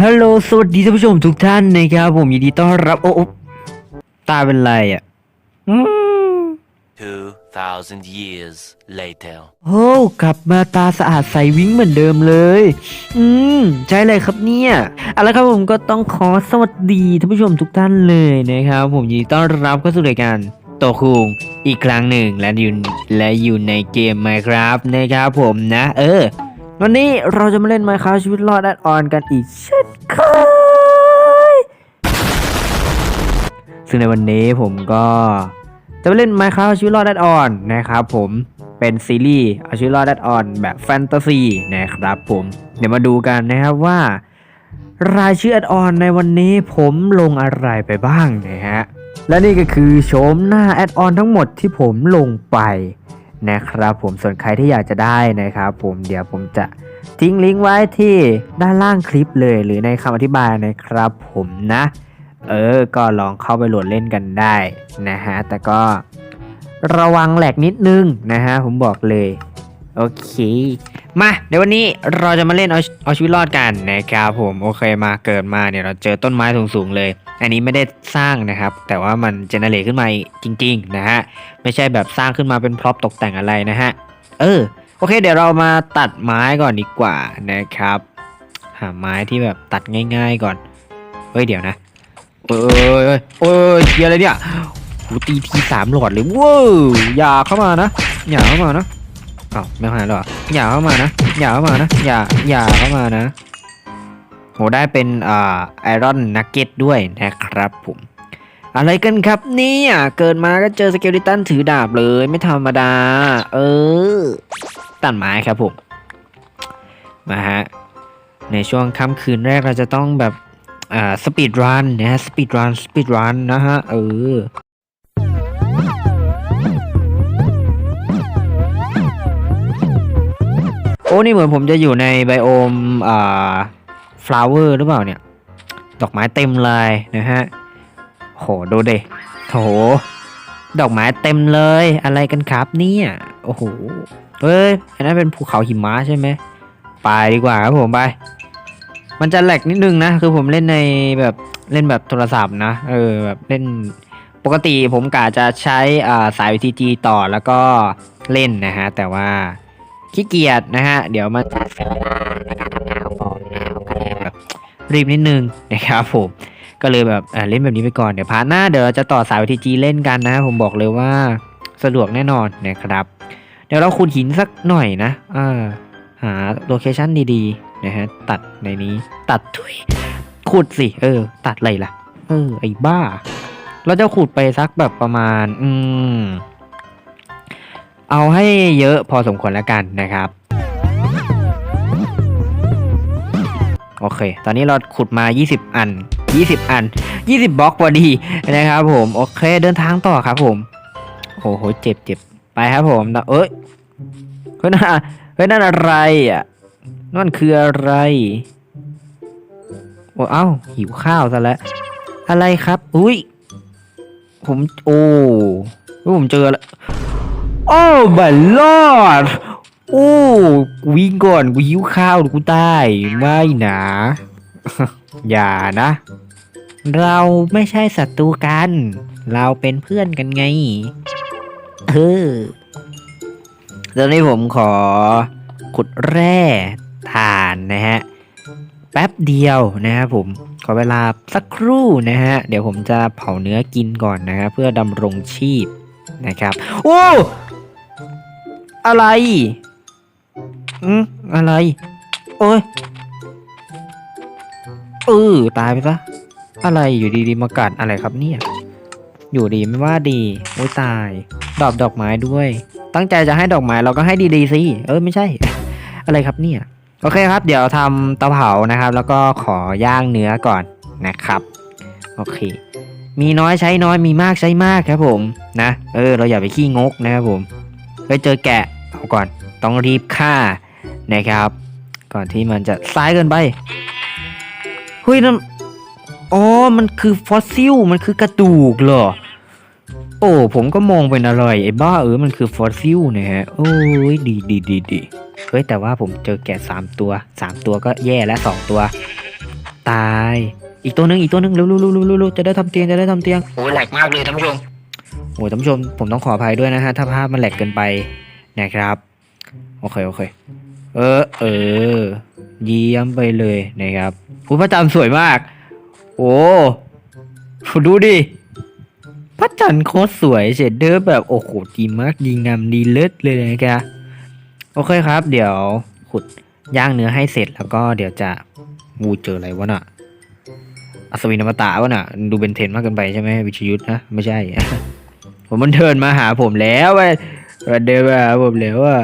ฮัลโหล สวัสดีท่านผู้ชมทุกท่านนะครับ ผมยินดีต้อนรับ โอ้โอ้ตาเป็นไรอะอืม2,000 years later. โอ้กลับมาตาสะอาดใสวิ่งเหมือนเดิมเลย อืม ใช่เลยครับเนี่ยเอาละครับผมก็ต้องขอสวัสดีท่านผู้ชมทุกท่านเลยนะครับ ผมยินดีต้อนรับเข้าสู่รายการโตคุงอีกครั้งหนึ่งและอยู่และอยู่ในเกม Minecraft นะครับผมนะ เออ วันนี้เราจะมาเล่น Minecraft ชีวิตรอดแอดออนกันอีกเช่นเคย ซึ่งในวันนี้ผมก็จะไปเล่น Minecraft ชีวิตรอดแอดออนนะครับผมเป็นซีรีส์เอาชีวิตรอดแอดออนแบบแฟนตาซีนะครับผมเดี๋ยวมาดูกันนะครับว่า รายชื่อแอดออนในวันนี้ผมลงอะไรไปบ้างนะฮะและนี่ก็คือโฉมหน้าแอดออนทั้งหมดที่ผมลงไป นะครับผมส่วนใครที่อยากจะได้นะครับผมเดี๋ยวผมจะทิ้งลิงก์ไว้ที่ด้านล่างคลิปเลยหรือในคำอธิบายนะครับผมนะ เออ ก็ลองเข้าไปโหลดเล่นกันได้นะฮะ แต่ก็ระวังแหลกนิดนึงนะฮะ ผมบอกเลย โอเค มาเดี๋ยววันนี้เราจะมาเล่นเอาเอาชีวิตรอดกันนะครับผม โอเคมาเกิดมาเนี่ยเราเจอต้นไม้สูงๆเลย อันนี้ไม่ได้สร้างนะครับ แต่ว่ามันเจเนเรตขึ้นมาจริง ๆ นะฮะ ไม่ใช่แบบสร้างขึ้นมาเป็นพร็อพตกแต่งอะไรนะฮะ เออ โอเค เดี๋ยวเรามาตัดไม้ก่อนดีกว่านะครับ หาไม้ที่แบบตัดง่าย ๆก่อน เฮ้ย เดี๋ยวนะ เอ้ยเอ้ยเอ้ยเกียอะไรเนี่ยหูตีทีสามหลอดเลยว้าวอย่าเข้ามานะ อย่าเข้ามานะอ้าวไม่หายหรออย่าเข้ามานะ อย่าเข้ามานะ อย่า อย่าเข้ามานะ โหได้เป็นไอรอนนักเก็ตด้วยนะครับผม อะไรกันครับเนี่ยเกิดมาก็เจอสเกลิตันถือดาบเลยไม่ธรรมดา เออ ตัดไม้ครับผมมาฮะในช่วงค่ำคืนแรกเราจะต้องแบบอ่าสปีดรันนะฮะสปีดรันสปีดรันนะฮะ เออโอ้นี่เหมือนผมจะอยู่ในไบโอมอ่า ฟลาวเวอร์หรือเปล่าเนี่ย ดอกไม้เต็มเลยนะฮะโหดูเดโถดอกไม้เต็มเลยอะไรกันครับเนี่ยโอ้โหเฮ้ยอันนั้นเป็นภูเขาหิมะใช่ไหมไปดีกว่าครับผมไป มันจะแหลกนิดนึงนะ คือผมเล่นในแบบเล่นแบบโทรศัพท์นะ เออแบบเล่นปกติผมกะจะใช้สาย VTG ต่อแล้วก็เล่นนะฮะ แต่ว่า ขี้เกียจนะฮะ เดี๋ยวมันจะเสียเวลาในการทำงานของผมนะก็เลยแบบรีบนิดนึงนะครับผมก็เลยแบบเออเล่นแบบนี้ไปก่อนเดี๋ยวพาร์ทหน้าเดี๋ยวเราจะต่อสาย VTG เล่นกันนะ ผมบอกเลยว่าสะดวกแน่นอนนะครับ เดี๋ยวเราขุดหินสักหน่อยนะอ่าหาโลเคชั่นดีๆนะฮะตัดในนี้ตัดถุยขุดสิ เออ ตัดอะไรล่ะ เออไอ้บ้า เราจะขุดไปสักแบบประมาณ อืม เอาให้เยอะพอสมควรแล้วกันนะครับ โอเค ตอนนี้เราขุดมา 20 อัน 20 อัน 20 บล็อกพอดีนะครับผม โอเค เดินทางต่อครับผม โอ้โห เจ็บเจ็บไปครับผม เอ้ยเฮ้ยนั่นอะเฮ้ยนั่นอะไรอะ นั่นคืออะไรโอ้เอ้า หิวข้าวซะแล้ว อะไรครับ อุ้ย ผม โอ้ผมเจอแล้ว โอ้บัลลอดโอ้กูวิ่งก่อนกูหิวข้าวกูตายไม่นะอย่านะ เราไม่ใช่ศัตรูกัน เราเป็นเพื่อนกันไงเออตอนนี้ผมขอขุดแร่ถ่านนะฮะ แป๊บเดียวนะครับผม ขอเวลาสักครู่นะฮะ เดี๋ยวผมจะเผาเนื้อกินก่อนนะครับเพื่อดำรงชีพนะครับ โอ้ อะไรอืมอะไร โอ้ยเออตายไปซะ อะไรอยู่ดีๆมากัดอะไรครับเนี่ย อยู่ดีไม่ว่าดี โอ้ยตาย ดอกดอกไม้ด้วย ตั้งใจจะให้ดอกไม้เราก็ให้ดีๆสิ เออไม่ใช่ อะไรครับเนี่ย โอเคครับ เดี๋ยวทำเตาเผานะครับ แล้วก็ขอย่างเนื้อก่อนนะครับ โอเค มีน้อยใช้น้อย มีมากใช้มากครับผม นะ เออ เราอย่าไปขี้งกนะครับผม ไปเจอแกะเอาก่อนต้องรีบฆ่านะครับ ก่อนที่มันจะซ้ายเกินไปเฮ้ยนั่นอ๋อมันคือฟอสซิลมันคือกระดูกเหรอโอ้ผมก็มองเป็นอะไรไอ้บ้าเออมันคือฟอสซิลนะฮะโอ้ยดีดีดีดีเฮ้ยแต่ว่าผมเจอแกะสามตัวสามตัวก็แย่แล้วสองตัว ตาย อีกตัวหนึ่งอีกตัวหนึ่งเร็วๆๆๆจะได้ทำเตียงจะได้ทำเตียงโอ้ยแหลกมากเลยท่านผู้ชม อ้ยท่านผู้ชมผมต้องขออภัยด้วยนะฮะถ้าภาพมันแหลกเกินไปนะครับ โอเค โอเค เออ เออ เยี่ยมไปเลยนะครับคุณพระจันทร์สวยมาก โอ้ดูดิพระจันทร์โคตรสวยเชดเดอร์แบบโอ้โหดีมากดีงามดีเลิศเลยนะครับโอเคครับ เดี๋ยวขุดย่างเนื้อให้เสร็จแล้วก็เดี๋ยวจะงูเจออะไรวะน่ะอัศวินอมตะวะน่ะ ดูเบนเทนมากเกินไปใช่ไหมวิชยุทธนะ ไม่ใช่ ผมมันเดินมาหาผมแล้วเว้ยเดินมาหาผมแล้วว่า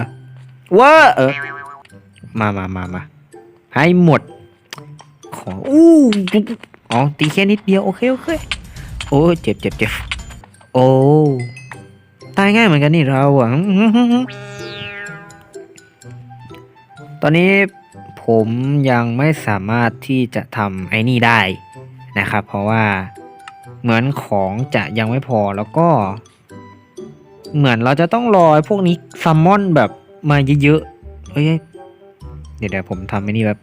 ว่าเออมามามามาให้หมดขออู้อ๋อตีแค่นิดเดียวโอเคโอเคโอ้เจ็บเจ็บเจ็บโอ้ตายง่ายเหมือนกันนี่เราอะตอนนี้ผมยังไม่สามารถที่จะทำไอ้นี่ได้นะครับ เพราะว่าเหมือนของจะยังไม่พอแล้วก็ เหมือนเราจะต้องรอพวกนี้ซัมมอนแบบมาเยอะๆเอ้ยเดี๋ยวเดี๋ยวผมทำไอ้นี่แบบ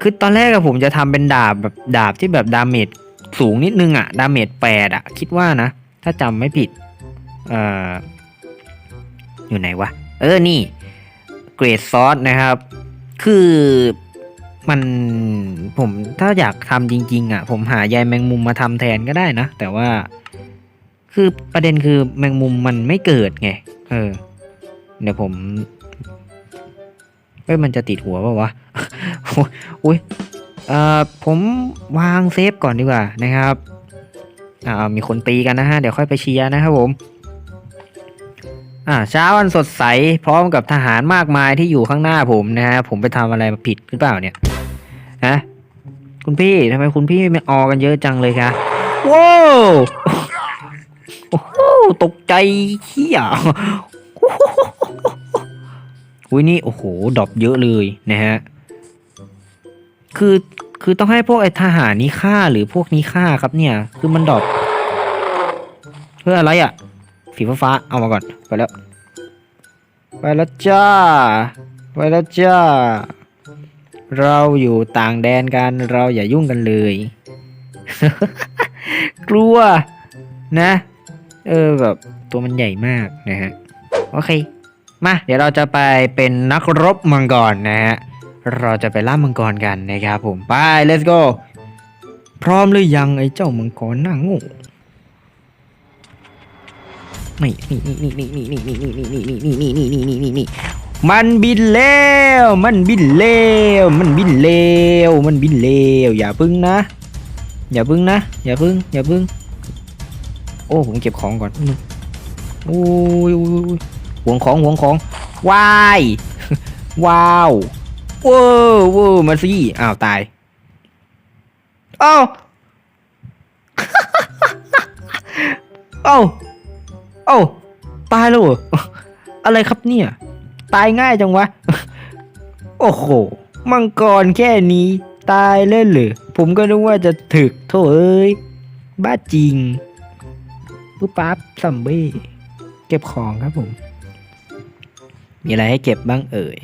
คือตอนแรกอะผมจะทำเป็นดาบแบบดาบที่แบบดาเมจสูงนิดนึงอะดาเมจแปดอะคิดว่านะ ถ้าจำไม่ผิด เอ่อ อยู่ไหนวะ เออ นี่ เกรดซอสนะครับ คือ มันผมถ้าอยากทำจริง ๆ อะ ผมหายายแมงมุมมาทำแทนก็ได้นะ แต่ว่า คือประเด็นคือแมงมุมมันไม่เกิดไง เออ เดี๋ยวผมเอ้ยมันจะติดหัวป่าวะอุ้ยเอ่อผมวางเซฟก่อนดีกว่านะครับ อ่ามีคนตีกันนะฮะ เดี๋ยวค่อยไปเชียร์นะครับผม อ่าเช้าวันสดใส พร้อมกับทหารมากมายที่อยู่ข้างหน้าผมนะฮะ ผมไปทำอะไรผิดหรือเปล่าเนี่ยฮะคุณพี่ทำไมคุณพี่ไม่ออกันเยอะจังเลยคะว้าวโอ้โหตกใจเขี้ยอุ้ยนี่โอ้โหดอปเยอะเลยนะฮะคือคือต้องให้พวกไอ้ทหารนี้ฆ่าหรือพวกนี้ฆ่าครับเนี่ย คือมันดอปเพื่ออะไรอะ สีฟ้าๆเอามาก่อนไปแล้ว ไปแล้วจ้า ไปแล้วจ้า เราอยู่ต่างแดนกันเราอย่ายุ่งกันเลย กลัวนะ เออแบบตัวมันใหญ่มากนะฮะ โอเค มาเดี๋ยวเราจะไปเป็นนักรบมังกรนะฮะ เราจะไปล่ามังกรกันนะครับผม ไป let's go พร้อมหรือยังไอ้เจ้ามังกรหน้าโง่ นี่นี่นี่นี่นี่นี่นี่นี่นี่นี่นี่นี่นี่นี่นี่นี่นี่มันบินแล้วมันบินแล้วมันบินแล้วมันบินแล้วอย่าพึ่งนะ อย่าพึ่งนะ อย่าพึ่ง อย่าพึ่ง โอ้ผมเก็บของก่อนโอ้ยห่วงของห่วงของวายว้าวเว้าวว้าวมาสิอ้าวตายอ้าวเอ้า เอ้าตายแล้วเหรออะไรครับเนี่ย ตายง่ายจังวะ โอ้โห มังกรแค่นี้ ตายเล่นเลยผมก็นึกว่าจะถึกโถเอ้ย บ้าจริงปุ๊บปั๊บซัมเบ้เก็บของครับผม มีอะไรให้เก็บบ้างเอ่ย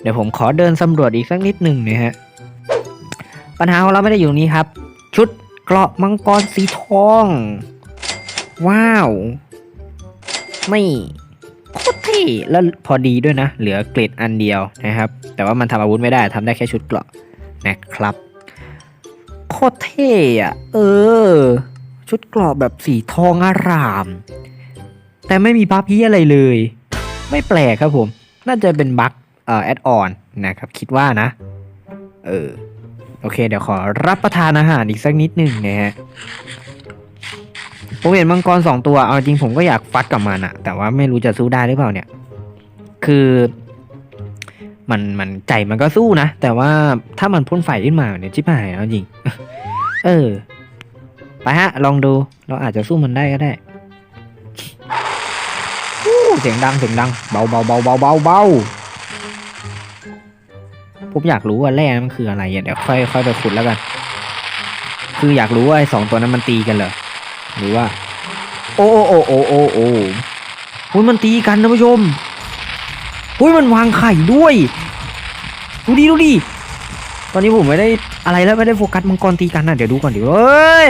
เดี๋ยวผมขอเดินสำรวจอีกสักนิดหนึ่งนะฮะ ปัญหาของเราไม่ได้อยู่นี้ครับ ชุดเกราะมังกรสีทอง ว้าว ไม่โคตรเท่แล้วพอดีด้วยนะ เหลือเกรดอันเดียวนะครับ แต่ว่ามันทำอาวุธไม่ได้ทำได้แค่ชุดเกราะนะครับโคตรเท่อะเออ ชุดเกราะแบบสีทองอาราม แต่ไม่มีบัฟพี่อะไรเลย ไม่แปลกครับผม น่าจะเป็นบั๊กเอ่อแอดออนนะครับ คิดว่านะ เออ โอเค เดี๋ยวขอรับประทานอาหารอีกสักนิดหนึ่งนะฮะ ผมเห็นมังกรสองตัว เอาจริงผมก็อยากฟัดกับมันอะแต่ว่าไม่รู้จะสู้ได้หรือเปล่าเนี่ย คือ มันมันใจมันก็สู้นะ แต่ว่าถ้ามันพ่นไฟขึ้นมาเนี่ยชิบหายเอาจริง เออ ไปฮะ ลองดู เราอาจจะสู้มันได้ก็ได้เสียงดังเสียงดัง เบาเบาเบาเบาเบาเบาผมอยากรู้ว่าแร่มันคืออะไรเดี๋ยวค่อยค่อยไปขุดแล้วกัน คืออยากรู้ว่าไอ้สองตัวนั้นมันตีกันเหรอ หรือว่า โอ้โอ้โอ้โอ้โอ้โอ้ยมันตีกันนะผู้ชมโอ้ยมันวางไข่ด้วย ดูดิดูดิตอนนี้ผมไม่ได้อะไรแล้วไม่ได้โฟกัสมังกรตีกันนะเดี๋ยวดูก่อนดีเอ้ย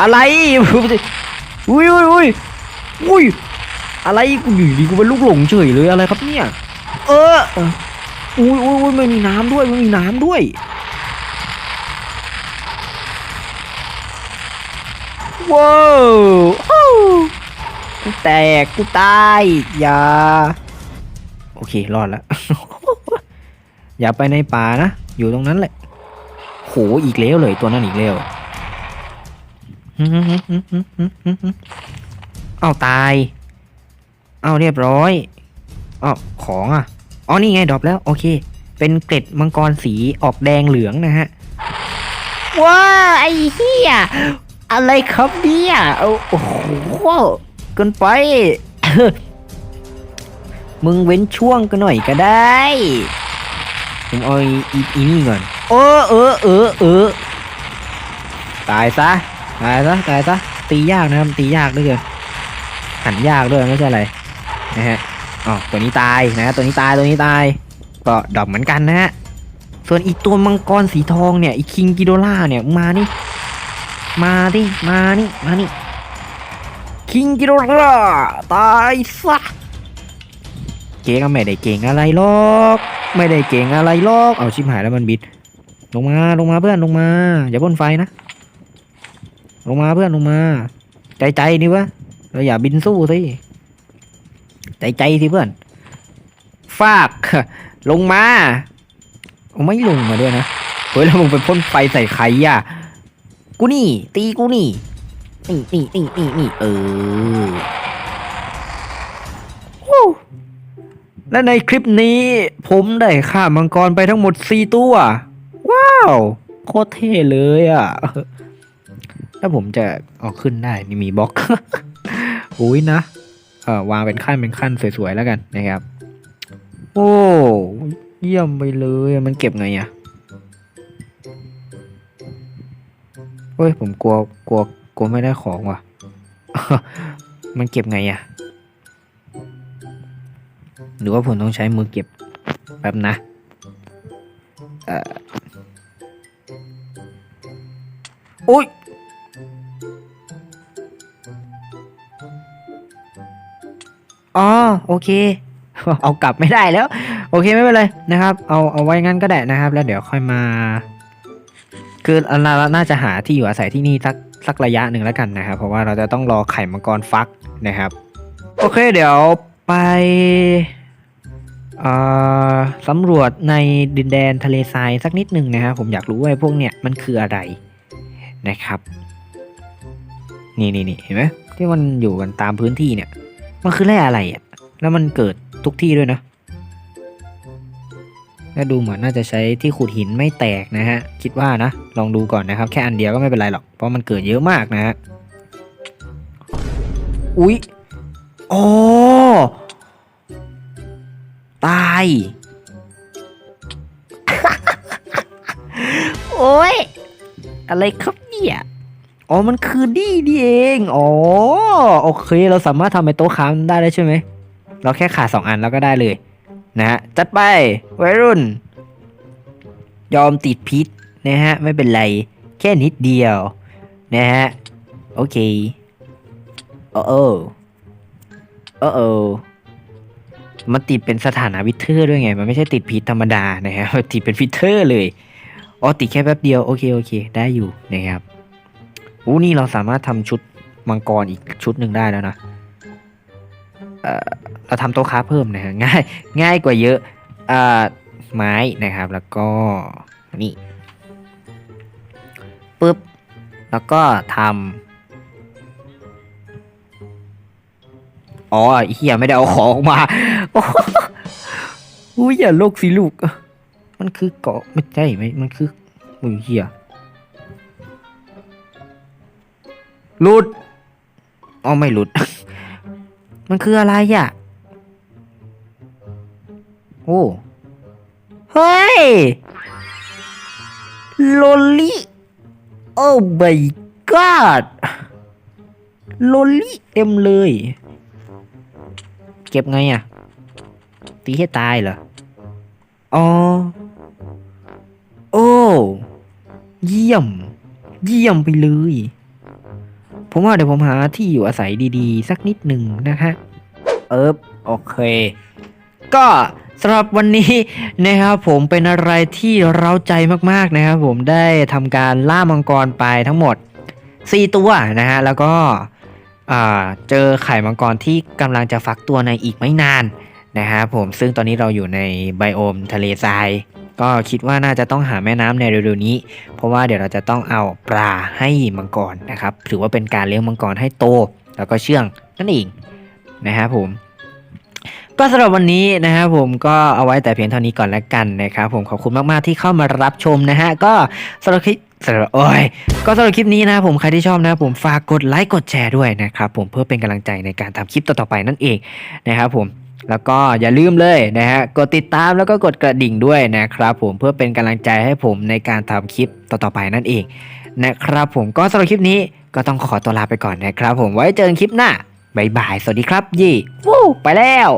อะไรอุ้ยอุ้ยอุ้ยอุ้ยอะไรกูอยู่ดีกูเป็นลูกหลงเฉยเลยอะไรครับเนี่ย เอออุ้ยอุ้ยอุ้ยไม่มีน้ำด้วยไม่มีน้ำด้วย ว้าวกูแตกกูตายอย่าโอเครอดแล้ว อย่าไปในป่านะ อยู่ตรงนั้นแหละโหอีกแล้วเลยตัวนั้นอีกแล้วเอาตาย เอาเรียบร้อยอ้าของอะอ๋อนี่ไงดรอปแล้วโอเค เป็นเกล็ดมังกรสีออกแดงเหลืองนะฮะว้าไอ้เหี้ย อะไรครับเนี่ยเอาโอ้โหเกินไป มึงเว้นช่วงกันหน่อยก็ได้ผมเอาอีอีอีนี่ก่อนเออเออเออเออตายซะตายซะตายซะตียากนะครับตียากด้วยเกินหันยากด้วยไม่ใช่อะไรนะฮะอ๋อตัวนี้ตายนะตัวนี้ตายตัวนี้ตาย ก็ดอกเหมือนกันนะฮะส่วนอีกตัวมังกรสีทองเนี่ยอีคิงกิโดล่าเนี่ยมานี่ มาดิ มานี่ มานี่ คิงกิโดล่าตายซะ เก่งก็ไม่ได้เก่งอะไรหรอก ไม่ได้เก่งอะไรหรอก เอาชิบหายแล้วมันบิด ลงมา ลงมาเพื่อน ลงมา อย่าพ่นไฟนะ ลงมาเพื่อน ลงมา ใจใจนี่วะ เราอย่าบินสู้สิ ใจใจสิเพื่อน ฟาก ลงมาเอาไม่ลงมาด้วยนะ เฮ้ยแล้วมึงไปพ่นไฟใส่ใครอะ กูนี่ ตีกูนี่นี่นี่นี่นี่นี่เออและในคลิปนี้ ผมได้ฆ่ามังกรไปทั้งหมด 4 ตัว ว้าว โคตรเท่เลยอะ ถ้าผมจะเอาขึ้นได้นี่มีบล็อกอุ้ยนะเออวางเป็นขั้นเป็นขั้นสวยๆแล้วกันนะครับ โอ้ เยี่ยมไปเลยมันเก็บไงอะ เฮ้ยผมกลัวกลัวกลัวไม่ได้ของว่ะ มันเก็บไงอะหรือว่าผมต้องใช้มือเก็บแป๊บนะอุ้ยอ๋อโอเค เอากลับไม่ได้แล้ว โอเคไม่เป็นไรนะครับ เอาเอาไว้งั้นก็ได้นะครับ แล้วเดี๋ยวค่อยมา คือเราน่าจะหาที่อยู่อาศัยที่นี่สักสักระยะหนึ่งแล้วกันนะครับ เพราะว่าเราจะต้องรอไข่มังกรฟักนะครับ โอเคเดี๋ยวไปสำรวจในดินแดนทะเลทรายสักนิดหนึ่งนะครับผมอยากรู้ว่าพวกเนี้ยมันคืออะไรนะครับ นี่นี่นี่เห็นไหมที่มันอยู่กันตามพื้นที่เนี่ย มันคือแร่อะไรอะแล้วมันเกิดทุกที่ด้วยนะ แล้วดูเหมือนน่าจะใช้ที่ขุดหินไม่แตกนะฮะ คิดว่านะ ลองดูก่อนนะครับ แค่อันเดียวก็ไม่เป็นไรหรอก เพราะมันเกิดเยอะมากนะฮะ อุ๊ยอ๋อตาย โอ้ย อะไรครับเนี่ยอ๋อ มันคือดีนี่เอง อ๋อ โอเค เราสามารถทำเป็นโต๊ะค้ามได้แล้วใช่ไหม เราแค่ขาดสองอันแล้วก็ได้เลย นะฮะจัดไปวัยรุ่น ยอมติดพิษนะฮะ ไม่เป็นไร แค่นิดเดียว นะฮะ โอเค โอ้โอ้โอ้โอ้มันติดเป็นสถานะวิเทอร์ด้วยไง มันไม่ใช่ติดพิษธรรมดานะฮะติดเป็นฟิเทอร์เลยอ๋อติดแค่แป๊บเดียว โอเค โอเค ได้อยู่นะครับอู้นี่เราสามารถทำชุดมังกรอีกชุดหนึ่งได้แล้วนะ เอ่อ เราทำโต๊ะค้าเพิ่มนะฮะง่ายง่ายกว่าเยอะอ่าไม้นะครับแล้วก็นี่ปึ๊บแล้วก็ทำอ๋อเฮียไม่ได้เอาของมาอุ้ยอย่าโลกสิลูก มันคือเกาะไม่ใช่ไหมมันคืออุ้ยเฮียหลุดอ๋อไม่หลุด มันคืออะไรอะ โอ้เฮ้ยโลลี่โอ้ my god โลลี่เต็มเลย เก็บไงอะตีให้ตายเหรอ อ๋อ โอ้ เยี่ยม เยี่ยมไปเลย ผมว่าเดี๋ยวผมหาที่อยู่อาศัยดีๆ สักนิดหนึ่งนะฮะ เออโอเค ก็ สำหรับวันนี้นะครับผมเป็นอะไรที่เร้าใจมากๆนะครับผมได้ทำการล่ามังกรไปทั้งหมด 4 ตัวนะฮะแล้วก็เจอไข่มังกรที่กำลังจะฟักตัวในอีกไม่นานนะครับผมซึ่งตอนนี้เราอยู่ในไบโอมทะเลทรายก็คิดว่าน่าจะต้องหาแม่น้ำในเร็วๆนี้ เพราะว่าเดี๋ยวเราจะต้องเอาปลาให้มังกรนะครับ ถือว่าเป็นการเลี้ยงมังกรให้โต แล้วก็เชื่องนั่นเองนะครับผม ก็สำหรับวันนี้นะครับผมก็เอาไว้แต่เพียงเท่านี้ก่อนแล้วกันนะครับผมขอบคุณมากๆที่เข้ามารับชมนะฮะก็สำหรับคลิปสำหรับโอ้ยก็สำหรับคลิปนี้นะผมใครที่ชอบนะผมฝากกดไลค์กดแชร์ด้วยนะครับผมเพื่อเป็นกำลังใจในการทำคลิปต่อๆไปนั่นเองนะครับผมแล้วก็อย่าลืมเลยนะฮะกดติดตามแล้วก็กดกระดิ่งด้วยนะครับผมเพื่อเป็นกำลังใจให้ผมในการทำคลิปต่อๆไปนั่นเองนะครับผมก็สำหรับคลิปนี้ก็ต้องขอตัวลาไปก่อนนะครับผมไว้เจอกันคลิปหน้าบายบาย สวัสดีครับ ยี่วู้ไปแล้ว